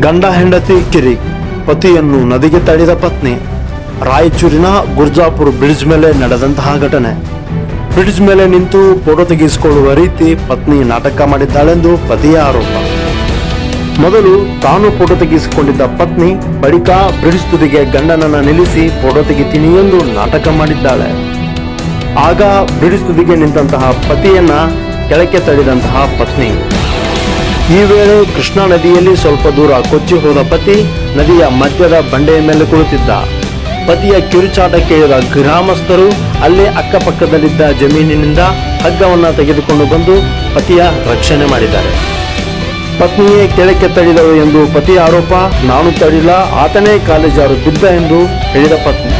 ಗಂಡ ಹೆಂಡತಿ ಕಿರಿ, ಪತಿಯನ್ನು ನದಿಗೆ ತಡೆದ ಪತ್ನಿ, ರಾಯಚೂರಿನ ಗುರ್ಜಾಪುರ ಬ್ರಿಡ್ಜ್ ಮೇಲೆ ನಡೆದಂತಹ ಘಟನೆ. ಬ್ರಿಡ್ಜ್ ಮೇಲೆ ನಿಂತು ಫೋಟೋ ತೆಗೆಸಿಕೊಳ್ಳುವ ರೀತಿ ಪತ್ನಿ ನಾಟಕ ಮಾಡಿದ್ದಾಳೆಂದು ಪತಿಯ ಆರೋಪ. ಮೊದಲು ತಾನು ಫೋಟೋ ತೆಗೆಸಿಕೊಂಡಿದ್ದ ಪತ್ನಿ, ಬಳಿಕ ಬ್ರಿಡ್ಜ್ ತುದಿಗೆ ಗಂಡನನ್ನ ನಿಲ್ಲಿಸಿ ಫೋಟೋ ತೆಗಿತೀನಿ ಎಂದು ನಾಟಕ ಮಾಡಿದ್ದಾಳೆ. ಆಗ ಬ್ರಿಡ್ಜ್ ತುದಿಗೆ ನಿಂತಹ ಪತಿಯನ್ನ ಕೆಳಕ್ಕೆ ತಳ್ಳಿದಂತಹ ಪತ್ನಿ. ಈ ವೇಳೆ ಕೃಷ್ಣಾ ನದಿಯಲ್ಲಿ ಸ್ವಲ್ಪ ದೂರ ಕೊಚ್ಚಿ ಹೋದ ಪತಿ ನದಿಯ ಮಧ್ಯದ ಬಂಡೆಯ ಮೇಲೆ ಕುಳಿತಿದ್ದ. ಪತಿಯ ಕಿರುಚಾಟ ಕೇಳಿದ ಗ್ರಾಮಸ್ಥರು ಅಲ್ಲೇ ಅಕ್ಕಪಕ್ಕದಲ್ಲಿದ್ದ ಜಮೀನಿನಿಂದ ಹಗ್ಗವನ್ನು ತೆಗೆದುಕೊಂಡು ಬಂದು ಪತಿಯ ರಕ್ಷಣೆ ಮಾಡಿದ್ದಾರೆ. ಪತ್ನಿಯೇ ಕೆಳಕ್ಕೆ ತಳ್ಳಿದಳು ಎಂದು ಪತಿಯ ಆರೋಪ, ನಾನು ತಳ್ಳಿಲ್ಲ, ಆತನೇ ಕಾಲೇಜಾರು ಬಿದ್ದ ಎಂದು ಹೇಳಿದ ಪತ್ನಿ.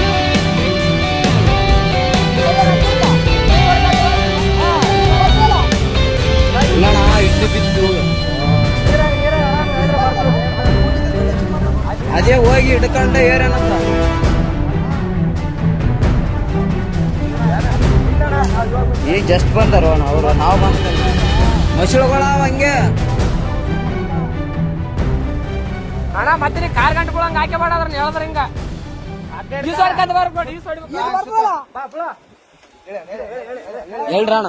ಅದೇ ಹೋಗಿ ಹಿಡ್ಕೊಂಡು ಏರೇನಂತ ಈಗ ಜಸ್ಟ್ ಬಂದಾರ ಅವರು ನಾವು ಬಂದ ಮಸಳುಗಳ ಹಂಗೆ ಅಣ್ಣ ಮತ್ತೆ ನೀ ಕಾರ್ ಗಂಟುಗಳಂಗ ಹಾಕಿ ಬೇಡ ಅದ್ರ ಹೇಳಿದ್ರ ಹಿಂಗ ಈ ಅಣ್ಣ ಹೇಳ್ರಿ ಹೇಳ್ರಿ ಅಣ್ಣ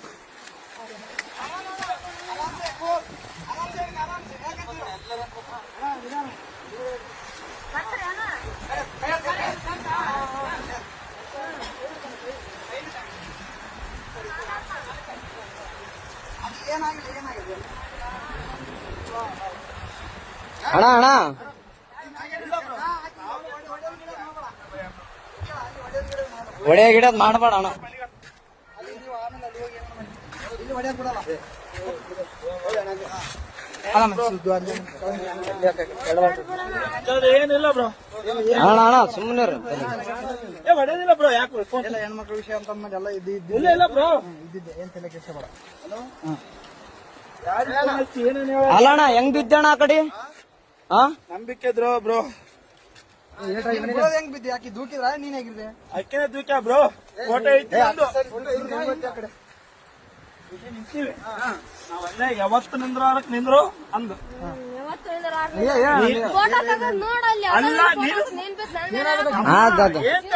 ಅಣ್ಣ ಅಣ್ಣ. ಒಡೆಯ ಗಿಡದ್ ಮಾಡಬೇಡ ಅಣ್ಣ. ಏನಿಲ್ಲ ಬ್ರೋ. ಅಣ್ಣ ಅಣ್ಣ ಸುಮ್ಮನೆ ಏ ಹೊಡೆದಿಲ್ಲ ಬ್ರೋ ಯಾಕೆ ಫೋನ್ ಹೆಣ್ಮಕ್ಳ ವಿಷಯ ಅಂತ ಅಂದ್ಮೇಲೆ ಎಲ್ಲ ಇದು ಇದ್ದು. ಇಲ್ಲ ಇಲ್ಲ ಬ್ರೋ. ಇದ್ದಿದ್ದೆ ಏನ್ ತಲೆ ಕೆಡಿಸಬೇಡ. ಏನೇನು ಅಲ್ಲ ಅಣ್ಣ ಹೆಂಗ್ ಬಿದ್ದಣ್ಣ ಆ ಕಡೆ? ಹಾ ನಂಬಿಕೆ ಇದ್ರು ಬ್ರೋ. ಹೆಂಗ್ ಬಿದ್ದೆ? ಆಕಿ ದೂಕಿದ್ರ? ನೀನ್ ಹೇಗಿದ್ದೆ? ಅಕ್ಕಿನ ದೂಕ್ಯ ಬ್ರೋ? ಫೋಟೋ ಐತಿ. ನಿಂತೀವಿ ನಾವೆಲ್ಲ ಯಾವತ್ತು ನಿಂದ್ರು? ಅದಕ್ಕೆ ನಿಂದ್ರು ಅಂದು ಫೋಟೋ ತೆಗೆದು ನೋಡಲ್ಲಿ ಅಲ್ಲ, ನೀನು- ನೀನ್ ಬಿದ್ದು ಹಾ ಅದ ಏನ್